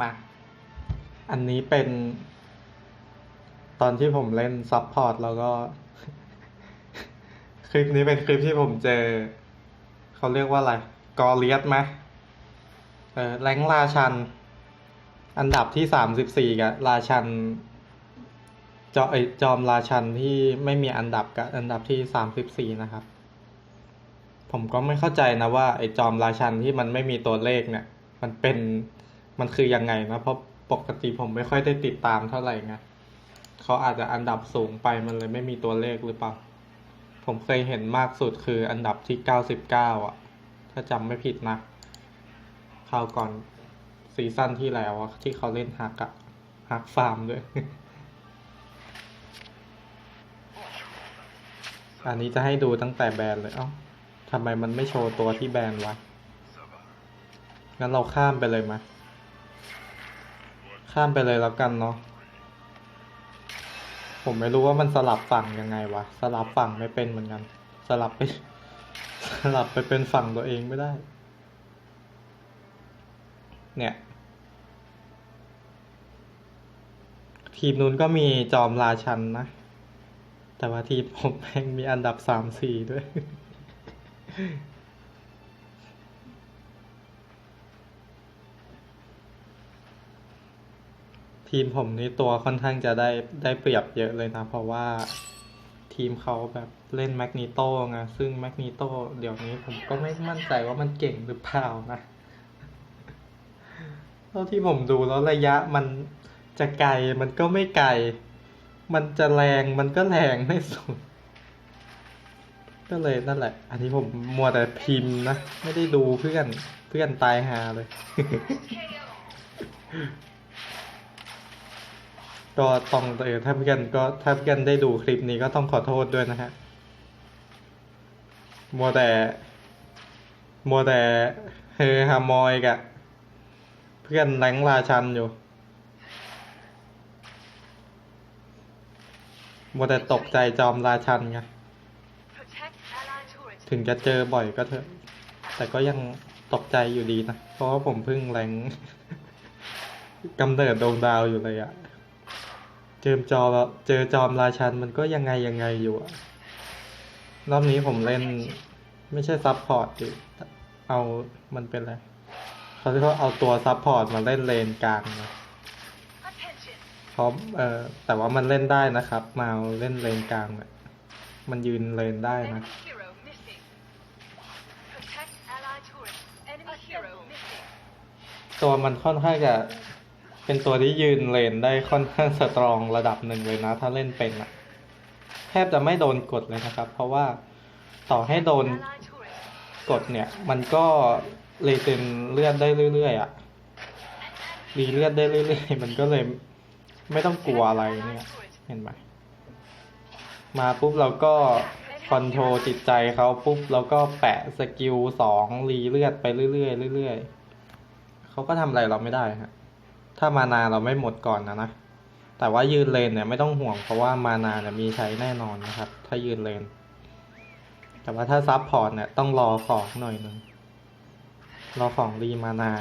มา อันนี้เป็น ตอนที่ผมเล่นซับพอร์ตแล้วก็ คลิปนี้เป็นคลิปที่ผมเจอ เขาเรียกว่าอะไร กอเลียสไหมเออแรงราชัน อันดับที่สามสิบสี่กับราชันจอไอจอมราชันที่ไม่มีอันดับกับอันดับที่สามสิบสี่นะครับ ผมก็ไม่เข้าใจนะว่าไอจอมราชันที่มันไม่มีตัวเลขเนี่ย มันเป็นมันคือยังไงนะ เพราะปกติผมไม่ค่อยได้ติดตามเท่าไหร่ไงเขาอาจจะอันดับสูงไปมันเลยไม่มีตัวเลขหรือเปล่า ผมเคยเห็นมากสุดคืออันดับที่เก้าสิบเก้าอะ ถ้าจำไม่ผิดนะคราวก่อนซีซั่นที่แล้วอะที่เขาเล่นฮักอะฮักฟาร์มด้วยอันนี้จะให้ดูตั้งแต่แบนเลย เอ้าทำไมมันไม่โชว์ตัวที่แบนวะ งั้นเราข้ามไปเลยไหมข้ามไปเลยแล้วกันเนาะ ผมไม่รู้ว่ามันสลับฝั่งยังไงวะ สลับฝั่งไม่เป็นเหมือนกัน สลับไป สลับไปเป็นฝั่งตัวเองไม่ได้ เนี่ย ทีมนู้นก็มีจอมราชันนะ แต่ว่าทีมผมแม่งมีอันดับสามสี่ด้วย ทีมผมนี่ตัวค่อนข้างจะได้ได้เปรียบเยอะเลยนะ เพราะว่าทีมเขาแบบเล่นแมกนีโต้ไงซึ่งแมกนีโต้เดี๋ยวนี้ผมก็ไม่มั่นใจว่ามันเก่งหรือเปล่านะเท่าที่ผมดูแล้วระยะมันจะไกลมันก็ไม่ไกล มันจะแรงมันก็แรงไม่สุด ก็เลยนั่นแหละ อันนี้ผมมัวแต่พิมพ์นะ ไม่ได้ดูเพื่อนเพื่อนตายหาเลย ก็ต้องเออถ้าเพื่อนก็ถ้าเพื่อนได้ดูคลิปนี้ก็ต้องขอโทษด้วยนะฮะมัวแต่มัวแต่เฮฮามอยกะ เพื่อนแรงราชันอยู่มัวแต่ตกใจจอมราชันไงถึงจะเจอบ่อยก็เถอะ แต่ก็ยังตกใจอยู่ดีนะ เพราะว่าผมเพิ่งแรงกำเนิดดวงดาวอยู่เลยอะ เจอจอแล้วเจอจอมราชันมันก็ยังไงยังไงอยู่อะรอบนี้ผมเล่น ไม่ใช่ซับพอร์ตดิเอามันเป็นอะไรเขาเรียกว่าเอาตัวซับพอร์ตมาเล่นเลนกลางนะ Attention. เพราะเออแต่ว่ามันเล่นได้นะครับ มาเล่นเลนกลางเนี่ยมันยืนเลนได้นะ Enemy hero missing. Protect allied turret. Enemy hero missing. ตัวมันค่อนข้างจะ เป็นตัวที่ยืนเลนได้ค่อนข้างสตรองระดับหนึ่งเลยนะ ถ้าเล่นเป็นอะแทบจะไม่โดนกดเลยนะครับ เพราะว่าต่อให้โดนกดเนี่ย มันก็เลเซนเลือดได้เรื่อยๆอะรีเลือดได้เรื่อยๆ มันก็เลยไม่ต้องกลัวอะไรเนี่ยเห็นไหมมาปุ๊บเราก็คอนโทรลจิตใจเขาปุ๊บแล้วก็แปะสกิลสองรีเลือดไปเรื่อยๆเรื่อยๆเขาก็ทำอะไรเราไม่ได้ฮะ ถ้ามานาเราไม่หมดก่อนนะนะ แต่ว่ายืนเลนเนี่ยไม่ต้องห่วงเพราะว่ามานาเนี่ยมีใช้แน่นอนนะครับ ถ้ายืนเลน แต่ว่าถ้าซับพอร์ตเนี่ยต้องรอของหน่อยหนึ่งรอของรีมานา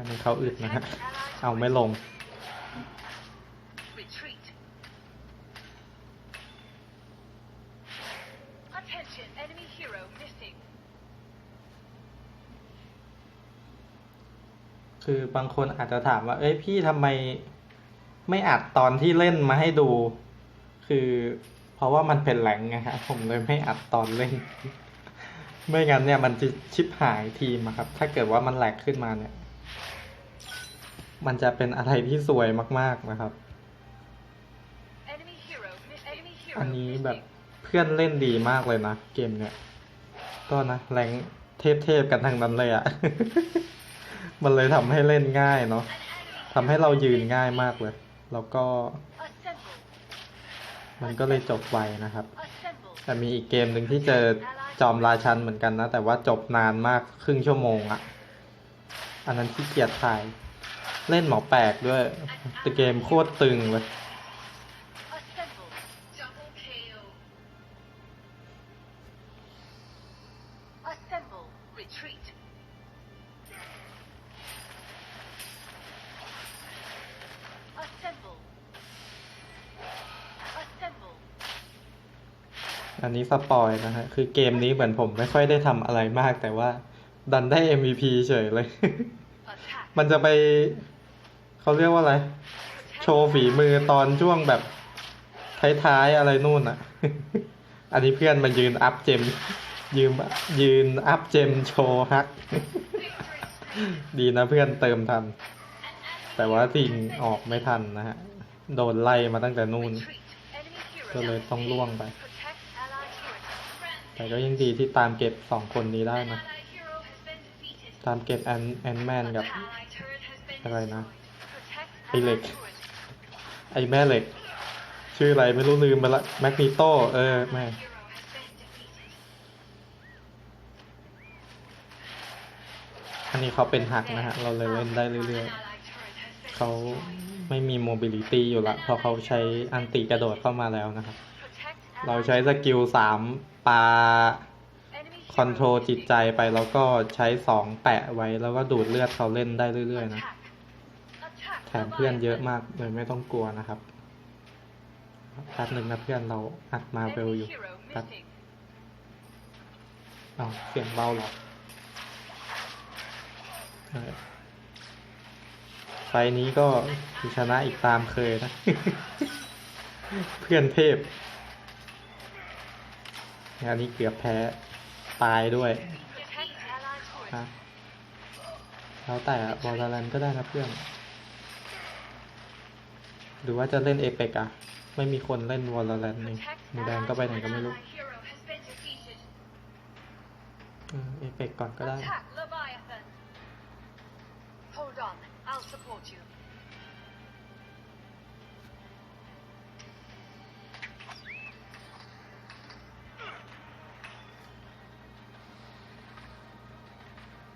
อันนี้เขาอึดนะฮะ เอาไม่ลง Retreat. Attention. Enemy hero missing. คือบางคนอาจจะถามว่า เอ้ยพี่ทำไมไม่อัดตอนที่เล่นมาให้ดู คือเพราะว่ามันเป็นแหลงไงฮะผมเลยไม่อัดตอนเล่น ไม่งั้นเนี่ยมันจะชิบหายทีมครับ ถ้าเกิดว่ามันแหลกขึ้นมาเนี่ย มันจะเป็นอะไรที่สวยมาก ๆนะครับ อันนี้แบบเพื่อนเล่นดีมากเลยนะเกมเนี่ย ก็นะแรงเทพๆกันทั้งนั้นเลยอะ มันเลยทำให้เล่นง่ายเนาะทำให้เรายืนง่ายมากเลย แล้วก็ มันก็เลยจบไวนะครับ แต่มีอีกเกมหนึ่งที่เจอจอมราชันเหมือนกันนะ แต่ว่าจบนานมากครึ่งชั่วโมงอะอันนั้นที่เกียดถ่าย เล่นหมอแปลกด้วยแต่เกมโคตรตึงเลย Assemble. Retreat. Assemble. Assemble. อันนี้ สปอยนะฮะ คือเกมนี้เหมือนผมไม่ค่อยได้ทำอะไรมาก แต่ว่า ดันได้ MVP เฉยเลย Attack. มันจะไป เขาเรียกว่าอะไร Protect โชว์ฝีมือตอนช่วงแบบท้ายๆอะไรนู่นอะ อันนี้เพื่อนมายืนอัพเจม ยืมยืนอัพเจมโชว์ฮัก ดีนะเพื่อนเติมทัน แต่ว่าทิงออกไม่ทันนะฮะ โดนไล่มาตั้งแต่นู่น Retreat. Enemy hero ก็เลยต้องล่วงไป Protect allied turret. แต่ก็ยังดีที่ตามเก็บสองคนนี้ได้นะ ตามเก็บแอนแอนแมนกับ อะไรนะ ไอเหล็ก ไอแม่เหล็ก ชื่ออะไรไม่รู้ลืมไปละแมกนีโตเออแม่อันนี้เขาเป็นหักนะฮะ เราเลยเล่นได้เรื่อยๆ เขาไม่มีโมบิลิตี้อยู่ละเพราะเขาใช้อันติกระโดดเข้ามาแล้วนะครับ เราใช้สกิลสามปาคอนโทรลจิตใจไปแล้วก็ใช้สองแปะไว้แล้วก็ดูดเลือดเขาเล่นได้เรื่อย ๆ นะแถมเพื่อนเยอะมากเลยไม่ต้องกลัวนะครับแป๊บหนึ่งนะเพื่อนเราอัดมาเวลอยู่แป๊บเอาเสียงเบาหรอไฟนี้ก็ชนะอีกตามเคยนะ เพื่อนเทพ งานนี้เกือบแพ้ตายด้วย Protect allied turret. ฮะแล้วแต่บอลลันก็ได้นะเพื่อน หรือว่าจะเล่นเอเปกอะไม่มีคนเล่นวอลลันนี่หมูแดงก็ไปไหนก็ไม่รู้เอเปกก่อนก็ได้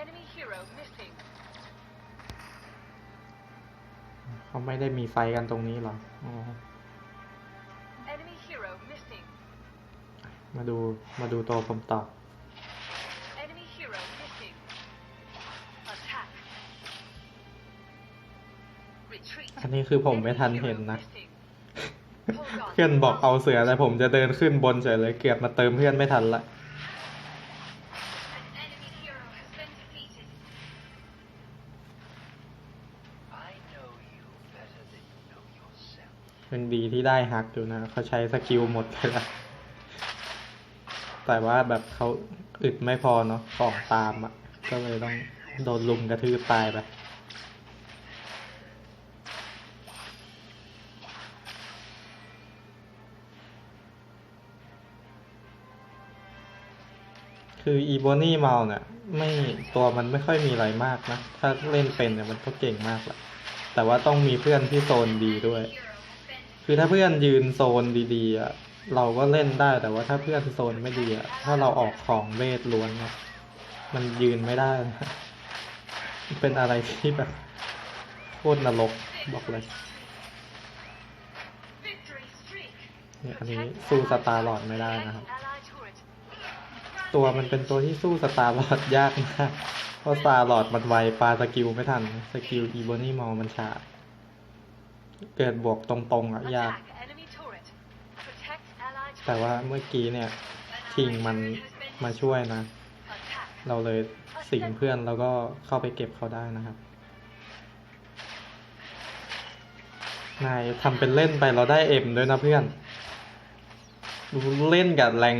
Enemy hero missing. เขาไม่ได้มีไฟกันตรงนี้หรออ๋อ Enemy hero missing. มาดูมาดูตัวผมต่อ Enemy hero missing. Attack. Retreat. อันนี้คือผมไม่ Enemy ทัน hero เห็นนะ missing. Hold on. เพื่อนบอกเอาเสือแต่ผมจะเดินขึ้นบนเฉยเลยเกือบมาเติมเพื่อนไม่ทันละ yourself. เป็นดีที่ได้ฮักอยู่นะเขาใช้สกิลหมดไปละแต่ว่าแบบเขาอึดไม่พอเนาะของตามอะ ก็เลยต้องโดนลุมกระทืบตายไปคืออีโบนี่เมาเนี่ยไม่ตัวมันไม่ค่อยมีอะไรมากนะ ถ้าเล่นเป็นเนี่ยมันก็เก่งมากแหละแต่ว่าต้องมีเพื่อนที่โซนดีด้วย คือถ้าเพื่อนยืนโซนดีๆอะเราก็เล่นได้แต่ว่าถ้าเพื่อนโซนไม่ดีอะถ้าเราออกของเวทล้วนเนี่ยมันยืนไม่ได้นะเป็นอะไรที่แบบโคตรนรกบอกเลยเนี่ยอันนี้สู้สตาร์ลอดไม่ได้นะครับ ตัวมันเป็นตัวที่สู้สตาร์ลอดยากมากเพราะสตาร์ลอดมันไวปาสกิลไม่ทัน สกิลอีโบนี่มอลมันช้า เกิดบวกตรงๆอะยาก Attack enemy turret. Protect allied แต่ turret. ว่าเมื่อกี้เนี่ยคิงมันมาช่วยนะ Attack. เราเลยสิงเพื่อนแล้วก็เข้าไปเก็บเขาได้นะครับ นายทำเป็นเล่นไปเราได้เอ็มด้วยนะเพื่อนดูเล่นกับแรง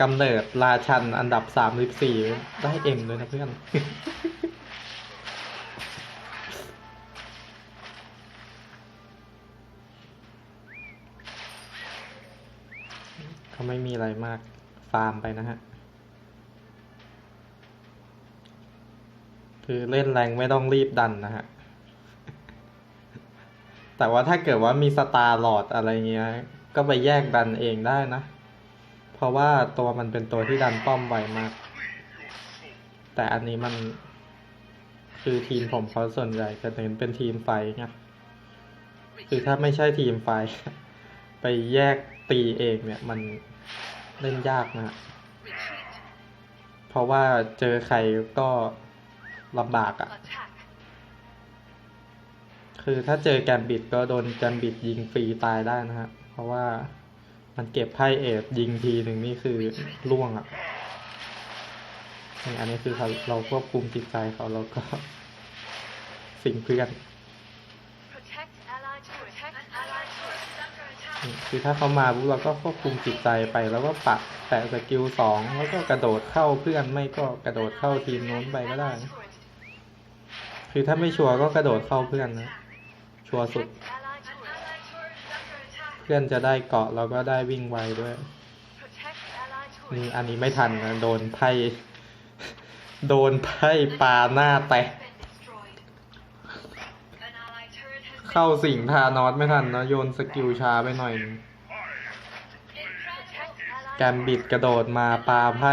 กำเนิดราชันอันดับสามสิบสี่ได้เอ็มด้วยนะเพื่อน เขาไม่มีอะไรมาก ฟาร์มไปนะฮะ คือเล่นแรงไม่ต้องรีบดันนะฮะ แต่ว่าถ้าเกิดว่ามีสตาร์หลอดอะไรเงี้ย ก็ไปแยกดันเองได้นะ เพราะว่าตัวมันเป็นตัวที่ดันป้อมไวมาก แต่อันนี้มันคือทีมผมเขาส่วนใหญ่จะเน้นเป็นทีมไฟไงคือถ้าไม่ใช่ทีมไฟ ไปแยกตีเองเนี่ยมัน เล่นยากนะ เพราะว่าเจอใครก็ลำบากอะ่ะ คือถ้าเจอแกมบิดก็โดนแกมบิดยิงฟรีตายได้นะฮะ เพราะว่ามันเก็บไพ่เอดยิงทีหนึ่งนี่คือล่วงอะ่ะนี่อันนี้คือเขาเราควบคุมจิตใจเขาแล้วก็สิ่งเพื่อน คือถ้าเขามาปุ๊บเราก็ควบคุมจิตใจไป แล้วก็ปักแตะสกิลสองแล้วก็กระโดดเข้าเพื่อนไม่ก็กระโดดเข้าทีมนู้นไปก็ได้ คือถ้าไม่ชัวร์ก็กระโดดเข้าเพื่อนนะ ชัวร์สุด เพื่อนจะได้เกาะแล้วก็ได้วิ่งไวด้วยนี่อันนี้ไม่ทันนะโดนไพ่โดนไพ่ปลาหน้าแตะ เข้าสิงทานอสไม่ทันนะโยนสกิลช้าไปหน่อย แกมบิดกระโดดมาปาไพ่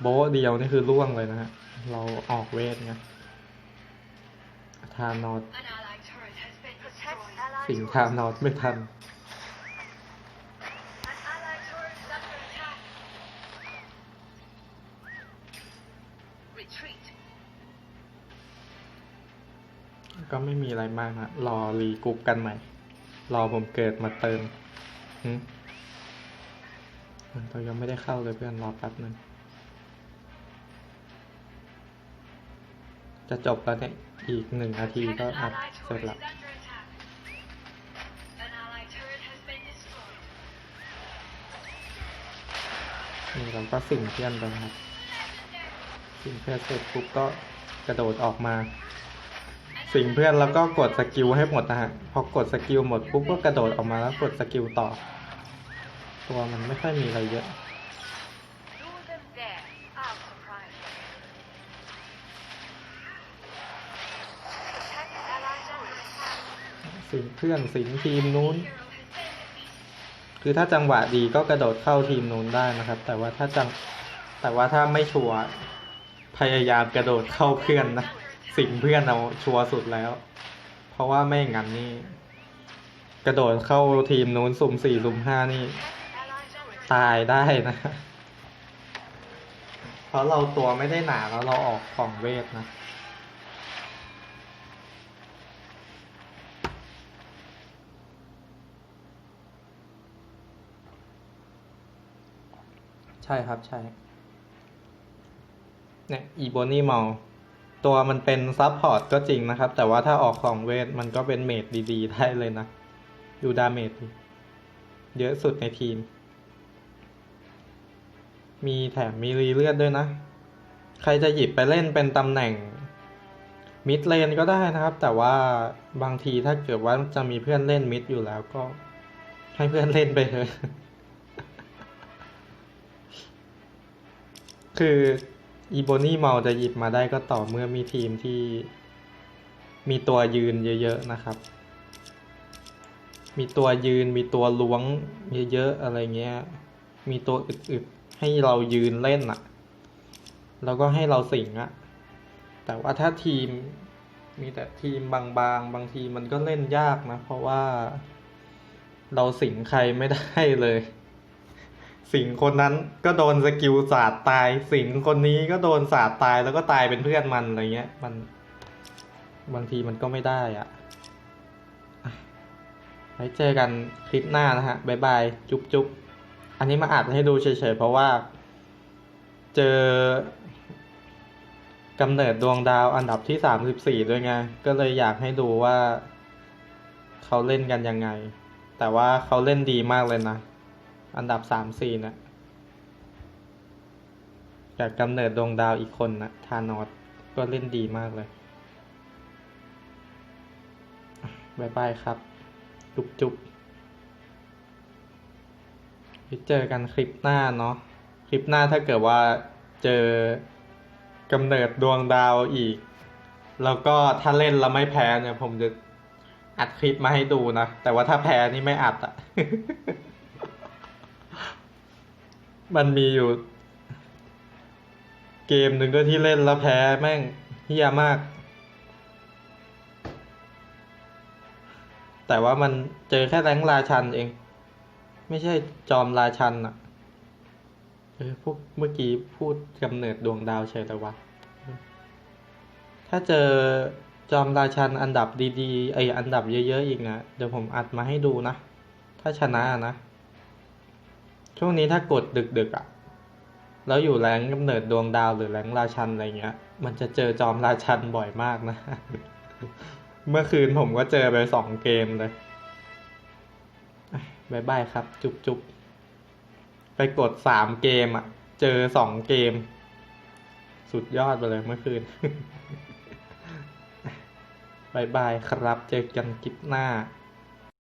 โบ๊ะเดียวนี่คือล่วงเลยนะฮะ เราออกเวทไงทานอสสิงทานอสไม่ทัน ก็ไม่มีอะไรมากฮะรอรีกรุ๊ปกันใหม่ รอผมเกิดมาเติมหึเรายังไม่ได้เข้าเลยเพื่อนรอแป๊บนึงจะจบแล้วเนี่ย อีกหนึ่งนาทีก็ An อัด allied เสร็จ turret ละ is under attack. An allied turret has been destroyed. นี่เราก็สิ่งเพื่อนไปนะครับสิ่งเพื่อนเสร็จปุ๊บก็กระโดดออกมา สิงเพื่อนแล้วก็กดสกิลให้หมดนะฮะ พอกดสกิลหมดปุ๊บก็กระโดดออกมาแล้วกดสกิลต่อ ตัวมันไม่ค่อยมีอะไรเยอะสิงเพื่อนสิงทีมนู้น คือถ้าจังหวะดีก็กระโดดเข้าทีมนู้นได้นะครับ แต่ว่าถ้าจังแต่ว่าถ้าไม่ชัวร์พยายามกระโดดเข้าเพื่อนนะ สิงเพื่อนเอาชัวร์สุดแล้ว เพราะว่าไม่งั้นนี่ กระโดดเข้าทีมนู้นสุ่มสี่สุ่มห้านี่ ตายได้นะ เพราะเราตัวไม่ได้หนาแล้วเราออกของเวทนะใช่ครับใช่ เนี่ย อีโบนี่เมา ตัวมันเป็นซับพอร์ตก็จริงนะครับ แต่ว่าถ้าออกของเวทมันก็เป็นเมดดีๆ ได้เลยนะ ดูดาเมจดิเยอะสุดในทีม มีแถมมีรีเลือดด้วยนะ ใครจะหยิบไปเล่นเป็นตำแหน่งมิดเลนก็ได้นะครับ แต่ว่าบางทีถ้าเกิดว่าจะมีเพื่อนเล่นมิดอยู่แล้วก็ ให้เพื่อนเล่นไปเถอะคือ อีโบนี่เมาจะหยิบมาได้ก็ต่อเมื่อมีทีมที่มีตัวยืนเยอะๆนะครับ มีตัวยืนมีตัวล้วงเยอะๆอะไรเงี้ย มีตัวอึดๆให้เรายืนเล่นอะแล้วก็ให้เราสิงอะแต่ว่าถ้าทีมมีแต่ทีมบางๆบางทีมันก็เล่นยากนะ เพราะว่าเราสิงใครไม่ได้เลย สิงคนนั้นก็โดนสกิลสาดตร์ตาย สิงคนนี้ก็โดนสาดตร์ตายแล้วก็ตายเป็นเพื่อนมันอะไรเงี้ย มัน บางทีมันก็ไม่ได้อะอะไว้เจอกันคลิปหน้านะฮะบ๊ายบาย จุ๊บจุ๊บอันนี้มาอัดให้ดูเฉยๆ เพราะว่า เจอกำเนิดดวงดาวอันดับที่สามสิบสี่ด้วยไง ก็เลยอยากให้ดูว่า เขาเล่นกันยังไง แต่ว่าเขาเล่นดีมากเลยนะ อันดับสามสี่นะจากกำเนิดดวงดาวอีกคนนะทานอสก็เล่นดีมากเลยบายบายครับ จุ๊บจุ๊บไปเจอกันคลิปหน้าเนาะ คลิปหน้าถ้าเกิดว่าเจอกำเนิดดวงดาวอีก แล้วก็ถ้าเล่นแล้วไม่แพ้เนี่ย ผมจะอัดคลิปมาให้ดูนะ แต่ว่าถ้าแพ้นี่ไม่อัดอะ มันมีอยู่ เกมหนึ่งก็ที่เล่นแล้วแพ้แม่งเฮี้ยมาก แต่ว่ามันเจอแค่แรงราชันเอง ไม่ใช่จอมราชันอะเออพวกเมื่อกี้พูดกำเนิดดวงดาวเฉยแต่วะถ้าเจอจอมราชันอันดับดีๆไออันดับเยอะๆอีกนะ เดี๋ยวผมอัดมาให้ดูนะ ถ้าชนะนะ ช่วงนี้ถ้ากดดึกๆอะ่ะ แล้วอยู่แรงกำเนิดดวงดาวหรือแรงราชันอะไรเงี้ย มันจะเจอจอมราชันบ่อยมากนะ เมื่อคืนผมก็เจอไปสองเกมเลยบายบายครับ จุ๊บๆไปกดสามเกมอะ่ะ เจอสองเกม สุดยอดไปเลยเมื่อคืนบายบายครับ เจอกันคลิปหน้า